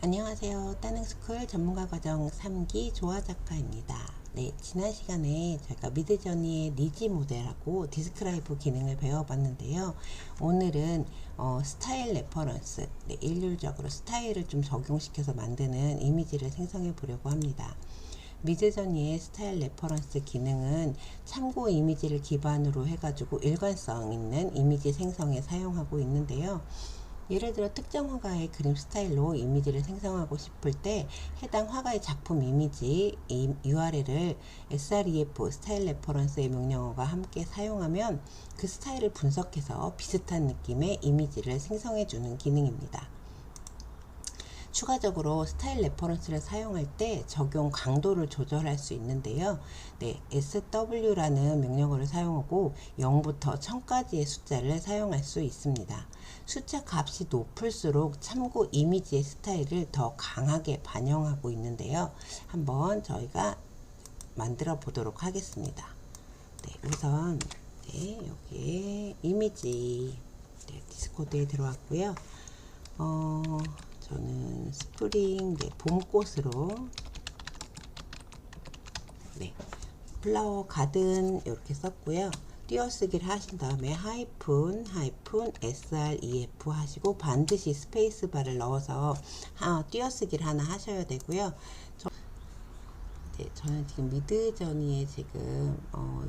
안녕하세요. 따능스쿨 전문가 과정 3기 조아 작가입니다. 네, 지난 시간에 저희가 미드저니의 니지 모델하고 디스크라이브 기능을 배워봤는데요. 오늘은 어, 스타일 레퍼런스, 네, 일률적으로 스타일을 좀 적용시켜서 만드는 이미지를 생성해 보려고 합니다. 미드저니의 스타일 레퍼런스 기능은 참고 이미지를 기반으로 해가지고 일관성 있는 이미지 생성에 사용하고 있는데요. 예를 들어 특정 화가의 그림 스타일로 이미지를 생성하고 싶을 때 해당 화가의 작품 이미지 URL을 sref 스타일 레퍼런스의 명령어가 함께 사용하면 그 스타일을 분석해서 비슷한 느낌의 이미지를 생성해 주는 기능입니다. 추가적으로 스타일 레퍼런스를 사용할 때 적용 강도를 조절할 수 있는데요. 네, SW라는 명령어를 사용하고 0부터 1000까지의 숫자를 사용할 수 있습니다. 숫자 값이 높을수록 참고 이미지의 스타일을 더 강하게 반영하고 있는데요. 한번 저희가 만들어 보도록 하겠습니다. 네, 우선 네, 여기에 이미지 네, 디스코드에 들어왔고요. 어, 저는 스프링 네, 봄꽃으로 네, 플라워 가든 이렇게 썼고요. 띄어쓰기를 하신 다음에 하이픈 하이픈 sref 하시고 반드시 스페이스바를 넣어서 하, 띄어쓰기를 하나 하셔야 되고요. 저, 네, 저는 지금 미드저니에 지금 어,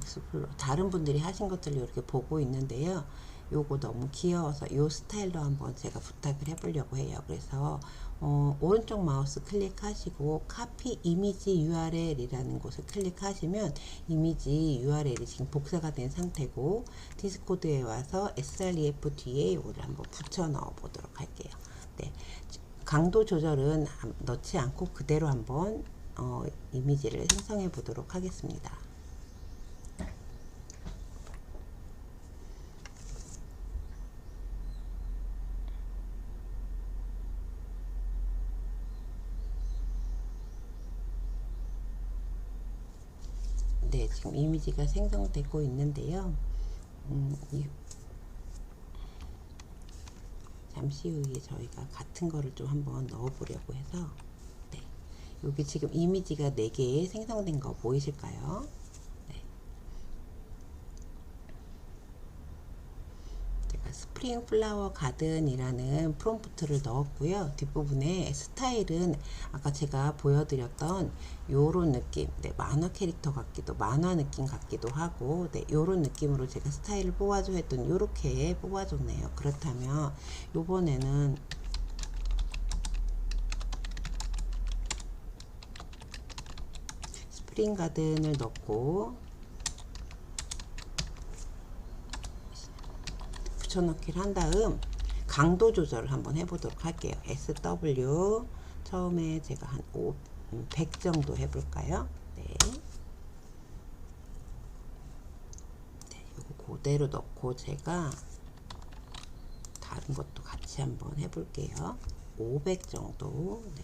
다른 분들이 하신 것들을 이렇게 보고 있는데요. 요거 너무 귀여워서 요 스타일로 한번 제가 부탁을 해보려고 해요. 그래서 어, 오른쪽 마우스 클릭하시고 카피 이미지 URL이라는 곳을 클릭하시면 이미지 URL이 지금 복사가 된 상태고 디스코드에 와서 sref 뒤에 이거를 한번 붙여 넣어 보도록 할게요. 네. 강도 조절은 넣지 않고 그대로 한번 어, 이미지를 생성해 보도록 하겠습니다. 네, 지금 이미지가 생성되고 있는데요. 음, 이, 잠시 후에 저희가 같은 거를 좀 한번 넣어 보려고 해서 네, 여기 지금 이미지가 4개 생성된 거 보이실까요? 스프링 플라워 가든이라는 프롬프트를 넣었고요. 뒷부분에 스타일은 아까 제가 보여드렸던 요런 느낌, 네, 만화 캐릭터 같기도, 만화 느낌 같기도 하고, 네, 요런 느낌으로 제가 스타일을 뽑아줘 했던 요렇게 뽑아줬네요. 그렇다면 요번에는 스프링 가든을 넣고 붙여넣기를 한 다음 강도 조절을 한번 해보도록 할게요. SW 처음에 제가 한 5, 100 음, 정도 해볼까요? 네. 네, 이거 그대로 넣고 제가 다른 것도 같이 한번 해볼게요. 500 정도. 네.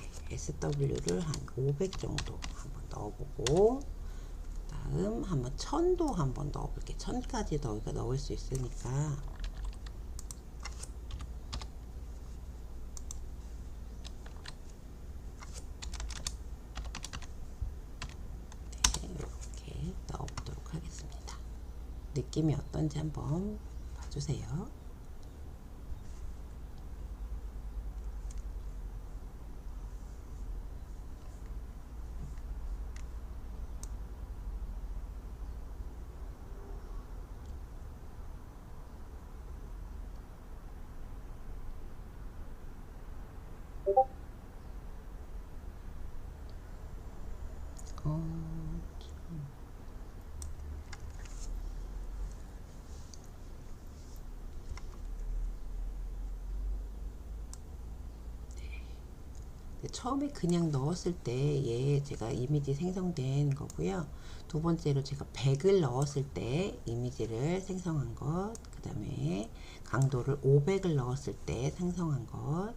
네, SW를 한 500 정도 한번 넣어보고 다음 한번 천도 한번 넣어볼게 천까지 넣으니까 넣을 수 있으니까. 네, 이렇게 넣어보도록 하겠습니다. 느낌이 어떤지 한번 봐주세요 처음에 그냥 넣었을 때 얘 제가 이미지 생성된 거고요. 두 번째로 제가 100을 넣었을 때 이미지를 생성한 것, 그 다음에 강도를 500을 넣었을 때 생성한 것,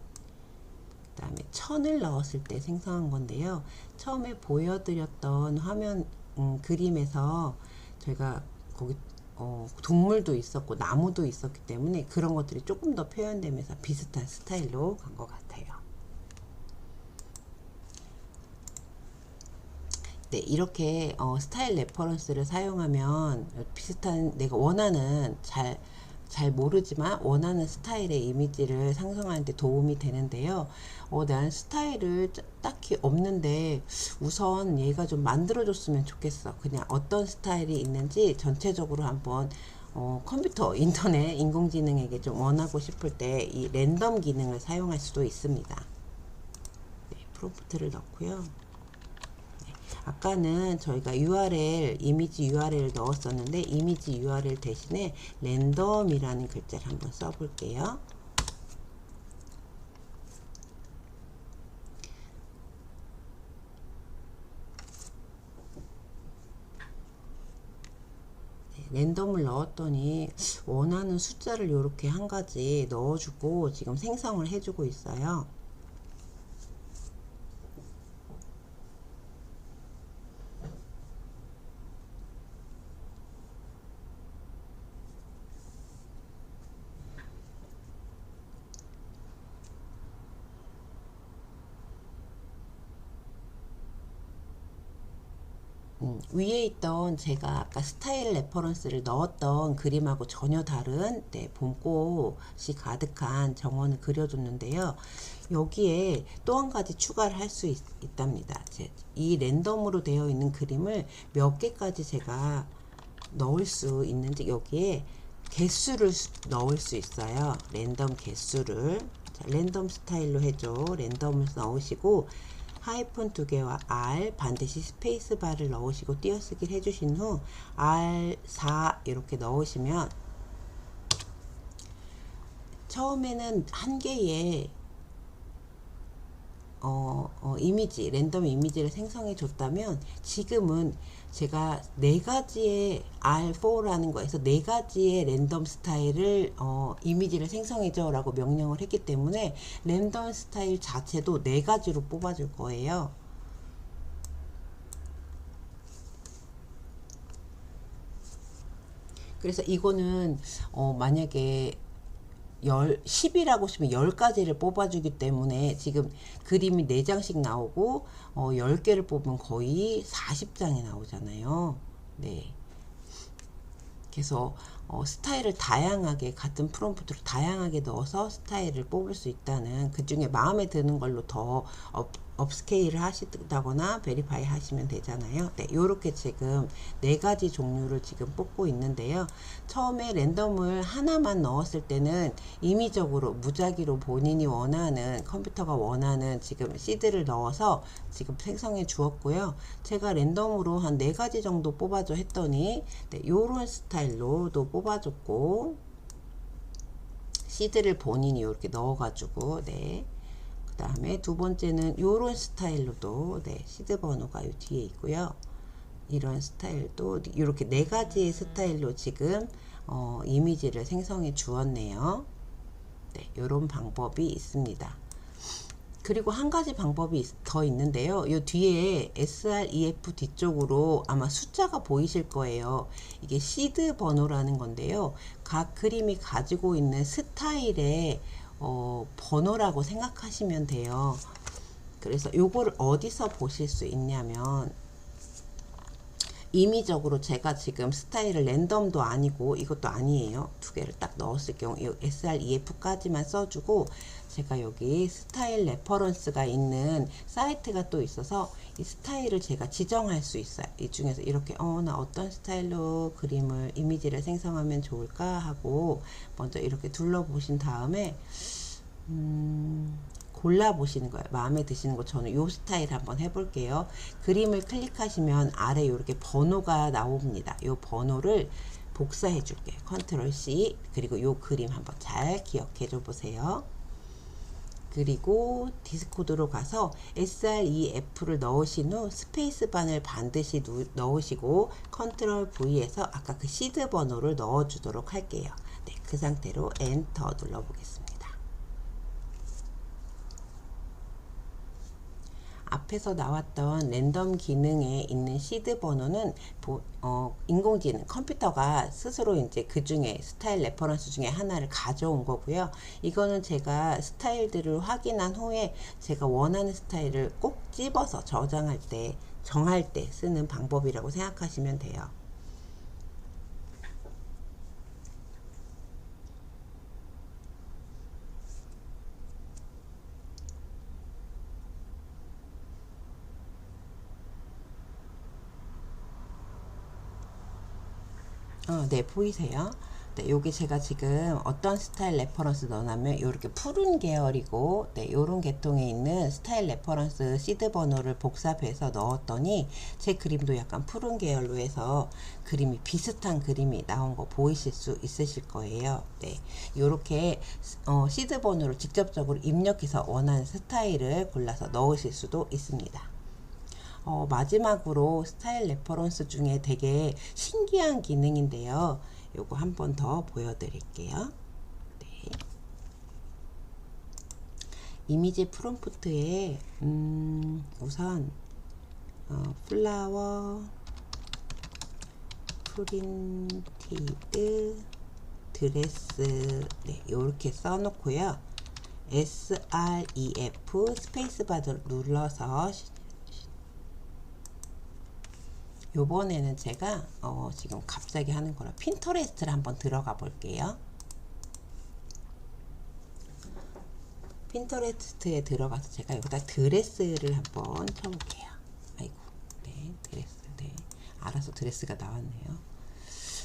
그 다음에 천을 넣었을 때 생성한 건데요. 처음에 보여드렸던 화면 음, 그림에서 저희가 거기 어, 동물도 있었고 나무도 있었기 때문에 그런 것들이 조금 더 표현되면서 비슷한 스타일로 간 것 같아요. 네, 이렇게 어, 스타일 레퍼런스를 사용하면 비슷한 내가 원하는 잘, 잘 모르지만 원하는 스타일의 이미지를 상상하는 데 도움이 되는데요. 어, 난 스타일을 딱히 없는데 우선 얘가 좀 만들어줬으면 좋겠어. 그냥 어떤 스타일이 있는지 전체적으로 한번 어, 컴퓨터, 인터넷, 인공지능에게 좀 원하고 싶을 때 이 랜덤 기능을 사용할 수도 있습니다. 네, 프롬프트를 넣고요. 아까는 저희가 URL, 이미지 URL을 넣었었는데 이미지 URL 대신에 랜덤이라는 글자를 한번 써볼게요. 네, 랜덤을 넣었더니 원하는 숫자를 이렇게 한 가지 넣어주고 지금 생성을 해주고 있어요. 음, 위에 있던 제가 아까 스타일 레퍼런스를 넣었던 그림하고 전혀 다른 네, 봄꽃이 가득한 정원을 그려줬는데요. 여기에 또 한 가지 추가를 할 수 있답니다. 이 랜덤으로 되어 있는 그림을 몇 개까지 제가 넣을 수 있는지 여기에 개수를 넣을 수 있어요. 랜덤 개수를 자, 랜덤 스타일로 해줘. 랜덤을 넣으시고 하이픈 두 개와 R 반드시 스페이스 바를 넣으시고 띄어쓰기를 해주신 후 R4 이렇게 넣으시면 처음에는 한 개의 어, 어, 이미지, 랜덤 이미지를 생성해 줬다면 지금은 제가 네 가지의 R4라는 거에서 네 가지의 랜덤 스타일을 어, 이미지를 생성해 줘 라고 명령을 했기 때문에 랜덤 스타일 자체도 네 가지로 뽑아 줄 거예요. 그래서 이거는 어, 만약에 열 10이라고 치면 10가지를 뽑아주기 때문에 지금 그림이 4장씩 나오고 어, 10개를 뽑으면 거의 40장이 나오잖아요. 네. 그래서 어, 스타일을 다양하게 같은 프롬프트로 다양하게 넣어서 스타일을 뽑을 수 있다는 그 중에 마음에 드는 걸로 더 업, 업스케일을 하시다거나 베리파이 하시면 되잖아요. 네, 요렇게 지금 네 가지 종류를 지금 뽑고 있는데요. 처음에 랜덤을 하나만 넣었을 때는 임의적으로 무작위로 본인이 원하는 컴퓨터가 원하는 지금 시드를 넣어서 지금 생성해 주었고요. 제가 랜덤으로 한 네 가지 정도 뽑아줘 했더니 네, 요런 스타일로도 뽑아줬고 시드를 본인이 이렇게 넣어가지고 네. 다음에 두 번째는 요런 스타일로도 네, 시드 번호가 요 뒤에 있고요. 이런 스타일도 이렇게 네 가지의 스타일로 지금 어, 이미지를 생성해 주었네요. 네, 이런 방법이 있습니다. 그리고 한 가지 방법이 더 있는데요. 이 뒤에 SREF 뒤쪽으로 아마 숫자가 보이실 거예요. 이게 시드 번호라는 건데요. 각 그림이 가지고 있는 스타일의 어, 번호라고 생각하시면 돼요. 그래서 요거를 어디서 보실 수 있냐면 임의적으로 제가 지금 스타일을 랜덤도 아니고 이것도 아니에요. 두 개를 딱 넣었을 경우 이 SREF까지만 써주고 제가 여기 스타일 레퍼런스가 있는 사이트가 또 있어서 이 스타일을 제가 지정할 수 있어요. 이 중에서 이렇게 어 나 어떤 스타일로 그림을 이미지를 생성하면 좋을까 하고 먼저 이렇게 둘러보신 다음에 음, 골라 보시는 거예요. 마음에 드시는 거 저는 요 스타일 한번 해볼게요. 그림을 클릭하시면 아래 이렇게 번호가 나옵니다. 요 번호를 복사해 줄게요. 컨트롤 C 그리고 요 그림 한번 잘 기억해 줘 보세요. 그리고 디스코드로 가서 SREF를 넣으신 후 스페이스 바을 반드시 누, 넣으시고 컨트롤 V에서 아까 그 시드 번호를 넣어 주도록 할게요. 네, 그 상태로 엔터 눌러 보겠습니다. 앞에서 나왔던 랜덤 기능에 있는 시드 번호는 보, 어, 인공지능 컴퓨터가 스스로 이제 그 중에 스타일 레퍼런스 중에 하나를 가져온 거고요. 이거는 제가 스타일들을 확인한 후에 제가 원하는 스타일을 꼭 집어서 저장할 때 정할 때 쓰는 방법이라고 생각하시면 돼요. 어, 네, 보이세요? 네, 여기 제가 지금 어떤 스타일 레퍼런스 넣어놨면 이렇게 푸른 계열이고 네, 요런 계통에 있는 스타일 레퍼런스 시드 번호를 복사해서 넣었더니 제 그림도 약간 푸른 계열로 해서 그림이 비슷한 그림이 나온 거 보이실 수 있으실 거예요. 네, 요렇게 어, 시드 번호를 직접적으로 입력해서 원하는 스타일을 골라서 넣으실 수도 있습니다. 어, 마지막으로 스타일 레퍼런스 중에 되게 신기한 기능인데요. 요거 한 번 더 보여드릴게요. 네. 이미지 프롬프트에 음, 우선 어, 플라워 프린티드 드레스 네, 이렇게 써놓고요. SREF 스페이스바 눌러서 요번에는 제가 어 지금 갑자기 하는 거라 핀터레스트를 한번 들어가 볼게요. 핀터레스트에 들어가서 제가 여기다 드레스를 한번 쳐볼게요. 아이고, 네, 드레스, 네. 알아서 드레스가 나왔네요.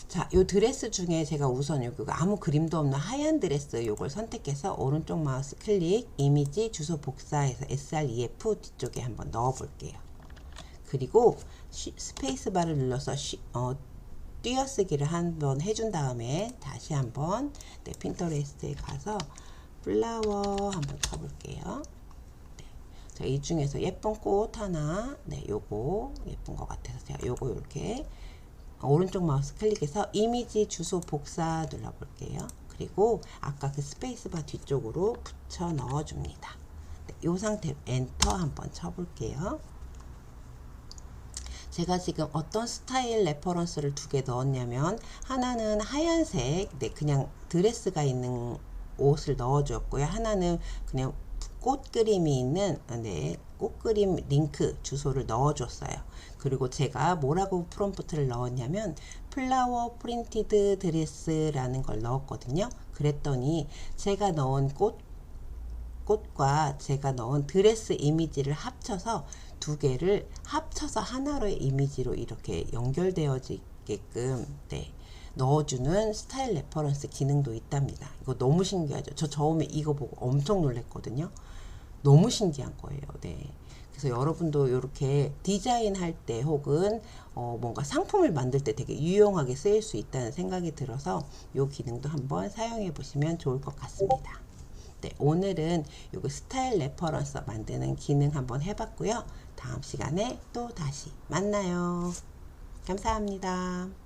자, 요 드레스 중에 제가 우선 여기 아무 그림도 없는 하얀 드레스 요걸 선택해서 오른쪽 마우스 클릭, 이미지, 주소 복사해서 SREF 뒤쪽에 한번 넣어 볼게요. 그리고 스페이스 바를 눌러서 쉬, 어, 띄어쓰기를 한번 해준 다음에 다시 한번 네, 핀터레스트에 가서 플라워 한번 쳐볼게요. 네. 자, 이 중에서 예쁜 꽃 하나, 네, 요거 예쁜 것 같아서 제가 요거 이렇게 오른쪽 마우스 클릭해서 이미지 주소 복사 눌러볼게요. 그리고 아까 그 스페이스바 뒤쪽으로 붙여 넣어줍니다. 네, 이 상태로 엔터 한번 쳐볼게요. 제가 지금 어떤 스타일 레퍼런스를 두 개 넣었냐면 하나는 하얀색 네 그냥 드레스가 있는 옷을 넣어주었고요 하나는 그냥 꽃 그림이 있는 네, 꽃 그림 링크 주소를 넣어줬어요. 그리고 제가 뭐라고 프롬프트를 넣었냐면 플라워 프린티드 드레스라는 걸 넣었거든요. 그랬더니 제가 넣은 꽃 꽃과 제가 넣은 드레스 이미지를 합쳐서 두 개를 합쳐서 하나로의 이미지로 이렇게 연결되어지게끔 네, 넣어주는 스타일 레퍼런스 기능도 있답니다. 이거 너무 신기하죠. 저 처음에 이거 보고 엄청 놀랐거든요. 너무 신기한 거예요. 네. 그래서 여러분도 이렇게 디자인 할 때 혹은 어 뭔가 상품을 만들 때 되게 유용하게 쓰일 수 있다는 생각이 들어서 이 기능도 한번 사용해 보시면 좋을 것 같습니다. 네, 오늘은 요거 스타일 레퍼런스 만드는 기능 한번 해봤고요. 다음 시간에 또 다시 만나요. 감사합니다.